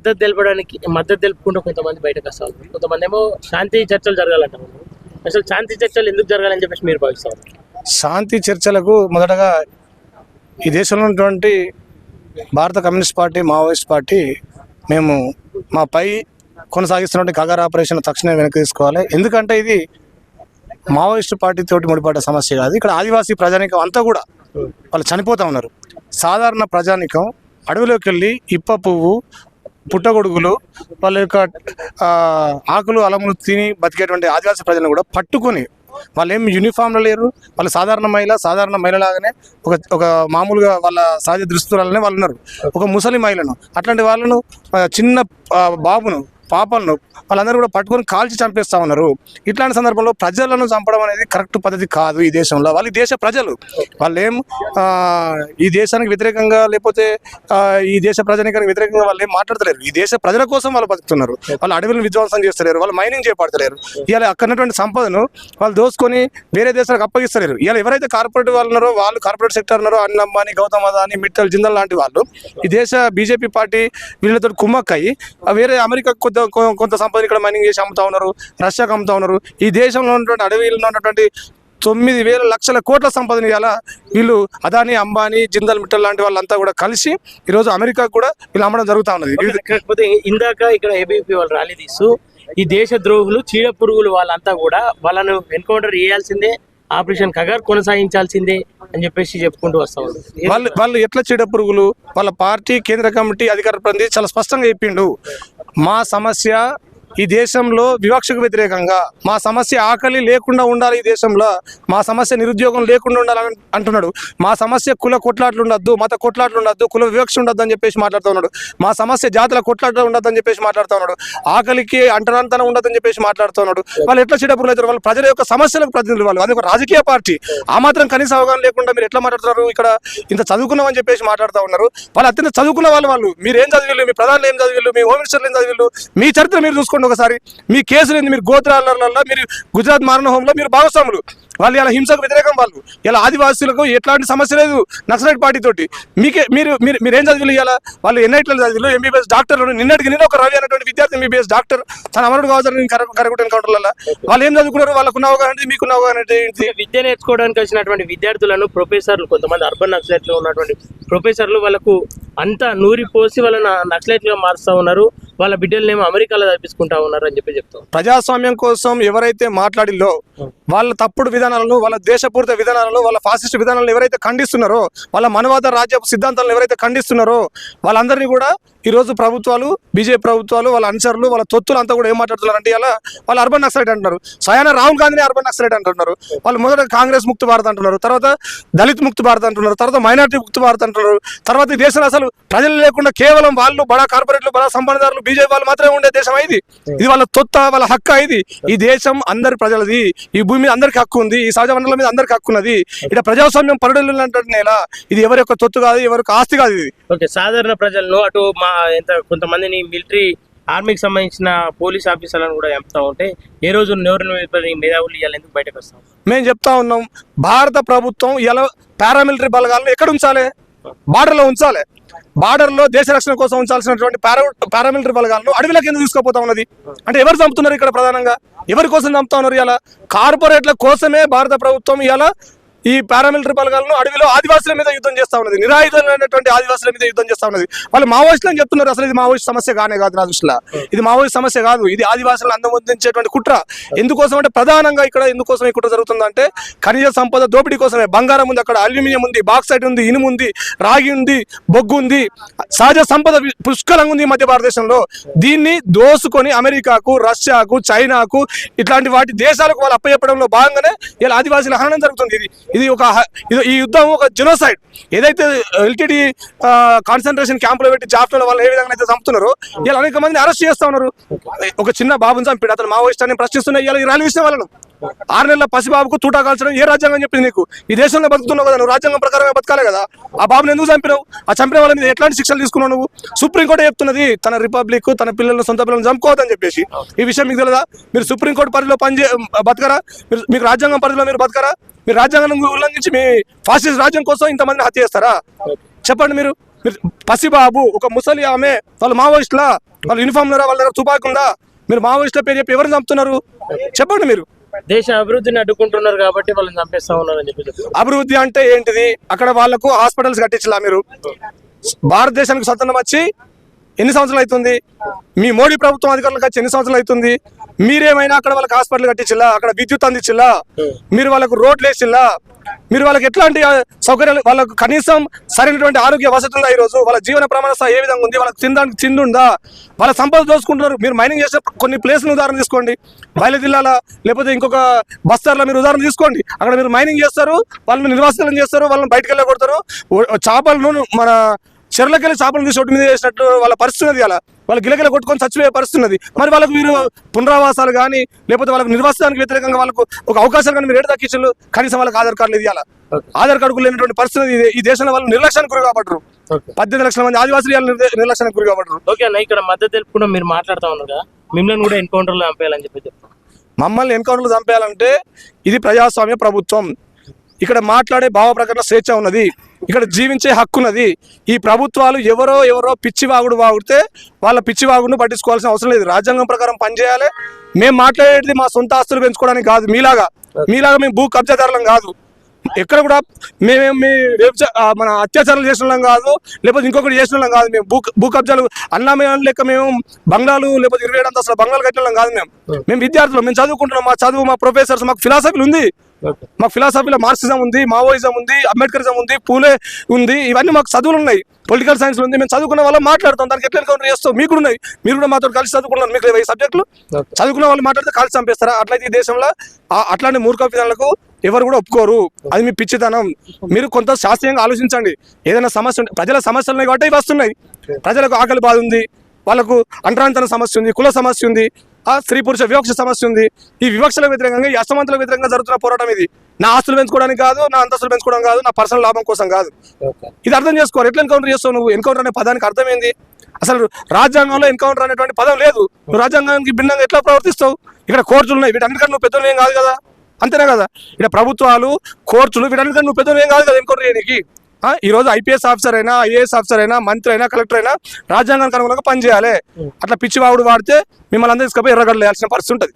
మద్దతు తెలపడానికి మద్దతు తెలుపుకుంటూ కొంతమంది బయటకు వస్తారు కొంతమంది ఏమో శాంతి చర్చలు జరగాలంటారు. అసలు శాంతి చర్చలు ఎందుకు జరగాలని చెప్పేసి మీరు భావిస్తారు? శాంతి చర్చలకు మొదటగా ఈ దేశంలో ఉన్నటువంటి భారత కమ్యూనిస్ట్ పార్టీ మావోయిస్ట్ పార్టీ మేము మా పై కొనసాగిస్తున్నటువంటి కగార్ ఆపరేషన్ తక్షణమే వెనక్కి తీసుకోవాలి. ఎందుకంటే ఇది మావోయిస్ట్ పార్టీ తోటి ముడిపడ్డ సమస్య కాదు. ఇక్కడ ఆదివాసీ ప్రజానికం అంతా కూడా వాళ్ళు చనిపోతూ ఉన్నారు. సాధారణ ప్రజానికం అడవిలోకి వెళ్ళి ఇప్ప పువ్వు పుట్టగొడుగులు వాళ్ళ యొక్క ఆకులు అలములు తిని బతికేటువంటి ఆదివాసీ ప్రజలను కూడా పట్టుకొని వాళ్ళు ఏం యూనిఫామ్లో లేరు. వాళ్ళు సాధారణ మహిళ సాధారణ మహిళలాగానే ఒక ఒక మామూలుగా వాళ్ళ సహజ దృస్తులనే వాళ్ళు ఉన్నారు ఒక ముసలి మహిళను అట్లాంటి వాళ్ళను చిన్న బాబును పాపలను వాళ్ళందరూ కూడా పట్టుకొని కాల్చి చంపేస్తా ఉన్నారు. ఇట్లాంటి సందర్భంలో ప్రజలను చంపడం అనేది కరెక్ట్ పద్ధతి కాదు ఈ దేశంలో. వాళ్ళు ఈ దేశ ప్రజలు. వాళ్ళేం ఈ దేశానికి వ్యతిరేకంగా లేకపోతే ఈ దేశ ప్రజానికానికి వ్యతిరేకంగా వాళ్ళు ఏం మాట్లాడతలేరు. ఈ దేశ ప్రజల కోసం వాళ్ళు బతుకుతున్నారు. వాళ్ళు అడవులను విధ్వంసం చేస్తలేరు. వాళ్ళు మైనింగ్ చేపడతలేరు ఇవాళ అక్కడ సంపదను వాళ్ళు దోసుకొని వేరే దేశాలకు అప్పగిస్తలేరు. ఇవాళ ఎవరైతే కార్పొరేట్ వాళ్ళు ఉన్నారో వాళ్ళు కార్పొరేట్ సెక్టర్ ఉన్నారో అనిల్ అంబానీ గౌతమ్ అదాని మిట్టల్ జిందల్ లాంటి వాళ్ళు ఈ దేశ బీజేపీ పార్టీ వీళ్ళతో కుమ్మక్కయి ఆ వేరే అమెరికా కొంత కొంత సంపదని ఇక్కడ మైనింగ్ చేసి అమ్ముతా ఉన్నారు రష్యాకి అమ్ముతా ఉన్నారు. ఈ దేశంలో ఉన్నటువంటి అడవిలో ఉన్నటువంటి తొమ్మిది వేల లక్షల కోట్ల సంపదని ఇవాళ వీళ్ళు అదాని అంబానీ జిందల్ మిట్టల్ లాంటి వాళ్ళంతా కూడా కలిసి ఈరోజు అమెరికాకు కూడా వీళ్ళు అమ్మడం జరుగుతూ ఉన్నది. కాకపోతే ఇందాక ఇక్కడ ఏబీపీ వాళ్ళు ర్యాలీ తీస్తూ ఈ దేశ ద్రోహులు చీడ పురుగులు వాళ్ళంతా కూడా వాళ్ళను ఎన్కౌంటర్ చేయాల్సిందే ఆపరేషన్ కగార్ కొనసాగించాల్సిందే అని చెప్పేసి చెప్పుకుంటూ వస్తా ఉన్నారు. వాళ్ళు వాళ్ళు ఎట్లా చీడ పురుగులు వాళ్ళ పార్టీ కేంద్ర కమిటీ అధికార ప్రతినిధి చాలా స్పష్టంగా చెప్పిండు. మా సమస్య ఈ దేశంలో వివక్షకు వ్యతిరేకంగా మా సమస్య ఆకలి లేకుండా ఉండాలి ఈ దేశంలో. మా సమస్య నిరుద్యోగం లేకుండా ఉండాలని అంటున్నాడు. మా సమస్య కుల కొట్లాట్లు ఉండద్దు మత కొట్లాట్లు ఉండద్దు కుల వివక్ష ఉండద్దు అని చెప్పేసి మాట్లాడుతూ ఉన్నాడు. మా సమస్య జాతుల కొట్లాట్లు ఉండదు అని చెప్పేసి మాట్లాడుతూ ఉన్నాడు. ఆకలికి అంటరాంతనం ఉండదని చెప్పేసి మాట్లాడుతూ ఉన్నాడు. వాళ్ళు ఎట్లా చిడపురులు అవుతారు? వాళ్ళు ప్రజల యొక్క సమస్యలకు ప్రతినిధులు వాళ్ళు. అది ఒక రాజకీయ పార్టీ. ఆ మాత్రం కనీస అవగాహన లేకుండా మీరు ఎట్లా మాట్లాడుతున్నారు? ఇక్కడ ఇంత చదువుకున్నామని చెప్పేసి మాట్లాడుతూ ఉన్నారు. వాళ్ళు అత్యంత చదువుకున్న వాళ్ళు వాళ్ళు. మీరు ఏం చదివిల్లు? మీ ప్రధానులు ఏం చదివిల్లు? మీ హోమ్ మినిస్టర్లు ఏం చదివిల్లు? మీ చరిత్ర మీరు చూసుకోండి ఒకసారి. మీ కేసులు ఏంది? మీరు గోత్రాలలో మీరు గుజరాత్ మారణ హోంలో మీరు భాగస్వాములు. వాళ్ళు ఇలా హింసకు వ్యతిరేకం వాళ్ళు. ఇలా ఆదివాసులకు ఎట్లాంటి సమస్య లేదు నక్సలైట్ పార్టీ తోటి. మీకే మీరు మీరు మీరు ఏం చదివిలు ఇవ్వాలా వాళ్ళు ఎన్ఐట్లో చదివిలు ఎంబీబీఎస్ డాక్టర్లు నిన్నటికి నిన్న ఒక రవి అనేటువంటి విద్యార్థి ఎంబీబీఎస్ డాక్టర్ తన అమరుడు కావచ్చు కరగొట్టిన ఎన్కౌంటర్లలో వాళ్ళు ఏం చదువుకున్నారు? వాళ్ళకున్న అవగాహన మీకున్న అవగాహన విద్య నేర్చుకోవడానికి వచ్చినటువంటి విద్యార్థులను ప్రొఫెసర్లు కొంతమంది అర్బన్ నక్సలైట్లో ఉన్నటువంటి ప్రొఫెసర్లు వాళ్ళకు అంతా నూరి పోసి వాళ్ళని నక్సలైట్లుగా మారుస్తూ ఉన్నారు. వాళ్ళ బిడ్డలనేమో అమెరికాలో చదివించుకుంటా ఉన్నారు అని చెప్పి చెప్తాం. ప్రజాస్వామ్యం కోసం ఎవరైతే మాట్లాడిల్లో వాళ్ళ తప్పుడు విధానాలను వాళ్ళ దేశపూరిత విధానాలను వాళ్ళ ఫాసిస్ట్ విధానాలను ఎవరైతే ఖండిస్తున్నారో వాళ్ళ మనవాద రాజ్య సిద్ధాంతాలను ఎవరైతే ఖండిస్తున్నారో వాళ్ళందరినీ కూడా ఈ రోజు ప్రభుత్వాలు బీజేపీ ప్రభుత్వాలు వాళ్ళ అనుచరులు వాళ్ళ తొత్తులు అంతా కూడా ఏం మాట్లాడుతున్నారంటే ఇలా వాళ్ళు అర్బన్ నక్సలైట్ అంటున్నారు. స్వయాన రాహుల్ గాంధీని అర్బన్ నక్సలైట్ అంటున్నారు. వాళ్ళు మొదట కాంగ్రెస్ ముక్త భారత్ అంటున్నారు. తర్వాత దళిత్ ముక్త భారత్ అంటున్నారు. తర్వాత మైనార్టీ ముక్త భారత్ అంటున్నారు. తర్వాత ఈ దేశంలో అసలు ప్రజలు లేకుండా కేవలం వాళ్ళు బడా కార్పొరేట్లు బడా సంబంధాలు బీజేపీ వాళ్ళు మాత్రమే ఉండే దేశం ఇది. ఇది వాళ్ళ తొత్త వాళ్ళ హక్కు ఇది. ఈ దేశం అందరి ప్రజలది ఈ భూమి మీద అందరికి హక్కు ఉంది ఈ సహజ వనరుల మీద అందరికి హక్కు ఉన్నది. ఇక్కడ ప్రజాస్వామ్యం పరుడలు నేల ఇది ఎవరి యొక్క తొత్తు కాదు ఎవరి ఆస్తి కాదు ఇది. ఓకే సాధారణ ప్రజలను అటు మా ఎంత కొంతమందిని మిలిటరీ ఆర్మీకి సంబంధించిన పోలీస్ ఆఫీసర్లను కూడా చంపుతా ఉంటే ఏ రోజు నోరు మేధావులు ఇవాళ ఎందుకు బయటకు వస్తాం? మేము చెప్తా ఉన్నాం భారత ప్రభుత్వం ఇలా పారామిలిటరీ బలగాలను ఎక్కడ ఉంచాలి? బార్డర్లో ఉంచాలి. బార్డర్లో దేశ రక్షణ కోసం ఉంచాల్సినటువంటి పారా పారామిలిటరీ బలగాలను అడవిల ఎందుకు తీసుకుపోతా ఉన్నది? అంటే ఎవరు చంపుతున్నారు ఇక్కడ ప్రధానంగా? ఎవరి కోసం చంపుతా ఉన్నారు ఇలా కార్పొరేట్ల కోసమే భారత ప్రభుత్వం ఇలా ఈ పారామిలిటరీ బలగాలను అడవిలో ఆదివాసుల మీద యుద్ధం చేస్తా ఉన్నది. నిరాయుధమైనటువంటి ఆదివాసుల మీద యుద్ధం చేస్తా ఉన్నది. వాళ్ళు మావోయిస్టులు అని చెప్తున్నారు. అసలు ఇది మావోయిస్ట్ సమస్య కానే కాదు నా దృష్టిలో. ఇది మావోయిస్ట్ సమస్య కాదు. ఇది ఆదివాసులను అందమొందించేటువంటి కుట్ర. ఎందుకోసం అంటే ప్రధానంగా ఇక్కడ ఎందుకోసం ఈ కుట్ర జరుగుతుందంటే ఖనిజ సంపద దోపిడీ కోసమే. బంగారం ఉంది అక్కడ అల్యూమినియం ఉంది బాక్సైట్ ఉంది ఇనుము ఉంది రాగి ఉంది బొగ్గు ఉంది సహజ సంపద పుష్కలంగా ఉంది మధ్య భారతదేశంలో. దీన్ని దోసుకొని అమెరికాకు రష్యాకు చైనాకు ఇట్లాంటి వాటి దేశాలకు వాళ్ళు అప్పచెప్పడంలో భాగంగానే ఇలా ఆదివాసీల హననం జరుగుతుంది. ఇది ఇది ఒక ఈ యుద్ధం ఒక జెనోసైడ్ ఏదైతే ఎల్టీడీ కాన్సన్ట్రేషన్ క్యాంపులో పెట్టి జాఫ్లో వాళ్ళు ఏ విధంగా అయితే చంపుతున్నారో ఇలా అనేక మందిని అరెస్ట్ చేస్తా ఉన్నారు. ఒక చిన్న బాబుని చంపిడు అతను మావోయిస్ట్ ప్రశ్నిస్తున్న ఇలా విషయం వాళ్ళను ఆరు నెలల పసిబాబుకు తూటా కాల్చడం ఏ రాజ్యాంగం చెప్పింది నీకు? ఈ దేశంలో బతుకుతున్నావు కదా నువ్వు రాజ్యాంగం ప్రకారమే బతకాలి కదా. ఆ బాబుని ఎందుకు చంపినావు? ఆ చంపిన వాళ్ళ మీద ఎట్లాంటి శిక్షలు తీసుకున్నావు నువ్వు? సుప్రీంకోర్టు చెప్తున్నది తన రిపబ్లిక్ తన పిల్లలను సొంత పిల్లలను చంపుకోవద్దని చెప్పేసి. ఈ విషయం మీకు తెలియదా మీరు సుప్రీంకోర్టు పరిధిలో పనిచే బతకరా? మీరు మీకు రాజ్యాంగం పరిధిలో మీరు బతకరా? మీరు రాజ్యాంగం ఉల్లంఘించి మీ ఫాసిస్ట్ రాజ్యం కోసం ఇంతమందిని హత్య చేస్తారా? చెప్పండి మీరు. మీరు పసిబాబు ఒక ముసలి ఆమె వాళ్ళ మావోయిస్టులా? వాళ్ళు యూనిఫామ్ లేరా వాళ్ళ దగ్గర తుపాకుందా మీరు మావోయిస్టుల పేరు చెప్పి ఎవరిని చంపుతున్నారు? చెప్పండి మీరు. దేశ అభివృద్ధిని అడ్డుకుంటున్నారు కాబట్టి వాళ్ళని చంపేస్తా ఉన్నారు అని చెప్పి అభివృద్ధి అంటే ఏంటిది? అక్కడ వాళ్ళకు హాస్పిటల్స్ కట్టించలా మీరు? భారతదేశానికి స్వతంత్రం వచ్చి ఎన్ని సంవత్సరాలు అవుతుంది? మీ మోడీ ప్రభుత్వం అధికారులకు వచ్చి ఎన్ని సంవత్సరాలు అవుతుంది? మీరేమైనా అక్కడ వాళ్ళకి హాస్పిటల్ కట్టించిల్లా అక్కడ విద్యుత్ అందించిల్లా మీరు వాళ్ళకు రోడ్లు వేసిల్లా మీరు వాళ్ళకి ఎట్లాంటి సౌకర్యాలు వాళ్ళకు కనీసం సరైనటువంటి ఆరోగ్య వసతులు ఈరోజు? వాళ్ళ జీవన ప్రమాణ స్థాయి ఏ విధంగా ఉంది? వాళ్ళకి తినడానికి తిండి ఉందా? వాళ్ళ సంపద దోచుకుంటున్నారు. మీరు మైనింగ్ చేసే కొన్ని ప్లేస్లు ఉదాహరణ తీసుకోండి. బయలు జిల్లాల లేకపోతే ఇంకొక బస్తార్లో మీరు ఉదాహరణ తీసుకోండి. అక్కడ మీరు మైనింగ్ చేస్తారు వాళ్ళని నిర్వాసితం చేస్తారు వాళ్ళని బయటకు వెళ్ళగొడతారు. చేపలను మన చెర్లకెళ్ళి చేపలను తీసి ఒడ్డు మీద వేసినట్టు వాళ్ళ పరిస్థితి ఉన్నది అలా వాళ్ళు గిలగిల కొట్టుకొని చచ్చిపోయే పరిస్థితి ఉన్నది మరి వాళ్ళకు మీరు పునరావాసాలు కానీ లేకపోతే వాళ్ళకు నిర్వాసానికి వ్యతిరేకంగా వాళ్ళకు ఒక అవకాశాలు కానీ మీరు ఏడు దక్కించారు కనీసం వాళ్ళకి ఆధార్ కార్డు ఇవాళ ఓకే. ఆధార్ కార్డు లేనటువంటి పరిస్థితి ఇది. ఈ దేశంలో వాళ్ళు నిర్లక్ష్యానికి గురి కాబట్టరు. పద్దెనిమిది లక్షల మంది ఆదివాసులు నిర్లక్ష్యానికి గురి కాబట్టరు ఓకే అన్న ఇక్కడ మద్దతు తెలుపుకుండా మీరు మాట్లాడుతా ఉన్నారు కదా మిమ్మల్ని కూడా ఎన్కౌంటర్లో చంపేయాలని చెప్పి. మమ్మల్ని ఎన్కౌంటర్లు చంపేయాలంటే ఇది ప్రజాస్వామ్య ప్రభుత్వం ఇక్కడ మాట్లాడే భావ ప్రకటన స్వేచ్ఛ ఉన్నది. ఇక్కడ జీవించే హక్కు ఉన్నది. ఈ ప్రభుత్వాలు ఎవరో ఎవరో పిచ్చి వాగుడు వాగుడితే వాళ్ళ పిచ్చి వాగుడును పట్టించుకోవాల్సిన అవసరం లేదు. రాజ్యాంగం ప్రకారం పనిచేయాలి మేము మాట్లాడేది మా సొంత ఆస్తులు పెంచుకోవడానికి కాదు. మీలాగా మీలాగా మేము భూ కబ్జాదారులం కాదు. ఎక్కడ కూడా మేమేం మీ మన అత్యాచారాలు చేసిన వాళ్ళం కాదు. లేకపోతే ఇంకొకటి చేసిన వాళ్ళం కాదు మేము. భూ భూ కబ్జాలు అన్నామేమని లెక్క మేము బంగ్లాలు లేకపోతే ఇరవై ఏడు అంతస్తుల బంగ్లాలు కట్టిన కాదు మేము. మేము విద్యార్థులు మేము చదువుకుంటున్నాం. మా చదువు మా ప్రొఫెసర్స్ మాకు ఫిలాసఫీలు ఉంది. మాకు ఫిలాసఫీలో మార్క్సిజం ఉంది మావోయిజం ఉంది అంబేద్కరిజం ఉంది పూలే ఉంది ఇవన్నీ మాకు చదువులు ఉన్నాయి. పొలిటికల్ సైన్స్ ఉంది మేము చదువుకున్న వాళ్ళం మాట్లాడతాం. దానికి ఎట్లా ఎన్కౌంటర్ చేస్తాం మీకు ఉన్నాయి. మీరు కూడా మాతో కలిసి చదువుకున్నారు. మీకు ఈ సబ్జెక్టులు. చదువుకున్న వాళ్ళు మాట్లాడితే కలిసి చంపేస్తారా? అట్లయితే ఈ దేశంలో అట్లాంటి మూర్ఖ విధానాలకు ఎవరు కూడా ఒప్పుకోరు. అది మీ పిచ్చితనం. మీరు కొంత శాస్త్రీయంగా ఆలోచించండి. ఏదైనా సమస్య ప్రజల సమస్యలు ఉన్నాయి కాబట్టి వస్తున్నాయి. ప్రజలకు ఆకలి బాధ ఉంది. వాళ్ళకు అంటరాంతన సమస్య ఉంది కుల సమస్య ఉంది ఆ స్త్రీ పురుష వివక్ష సమస్య ఉంది. ఈ వివక్షల వ్యతిరేకంగా ఈ అసమంతుల వ్యతిరేకంగా జరుగుతున్న పోరాటం ఇది. నా ఆస్తులు పెంచుకోవడానికి కాదు నా అంతస్తులు పెంచుకోవడం కాదు నా పర్సనల్ లాభం కోసం కాదు. ఇది అర్థం చేసుకోవాలి. ఎట్లా ఎన్కౌంటర్ చేస్తావు నువ్వు? ఎన్కౌంటర్ అనే పదానికి అర్థం ఏంది అసలు రాజ్యాంగంలో ఎన్కౌంటర్ అనేటువంటి పదం లేదు. నువ్వు రాజ్యాంగానికి భిన్నంగా ఎట్లా ప్రవర్తిస్తావు? ఇక్కడ కోర్టులు ఉన్నాయి. వీటన్నిటికంటే నువ్వు పెద్దలు ఏం కాదు కదా? అంతేనా కదా? ఇక్కడ ప్రభుత్వాలు కోర్టులు వీటన్నిటికంటే నువ్వు పెద్దలు ఏం కాదు కదా ఎన్కౌంటర్ చేయడానికి? ఆ, ఈ రోజు ఐపీఎస్ ఆఫీసర్ అయినా ఐఏఎస్ ఆఫీసర్ అయినా మంత్రి అయినా కలెక్టర్ అయినా రాజ్యాంగానికి అనుగుణంగా పనిచేయాలి అట్లా పిచ్చివాడు వాడితే మిమ్మల్ని అందరూ తీసుకుపోయి ఎర్రగడ్డలు వేయాల్సిన పరిస్థితి ఉంటుంది.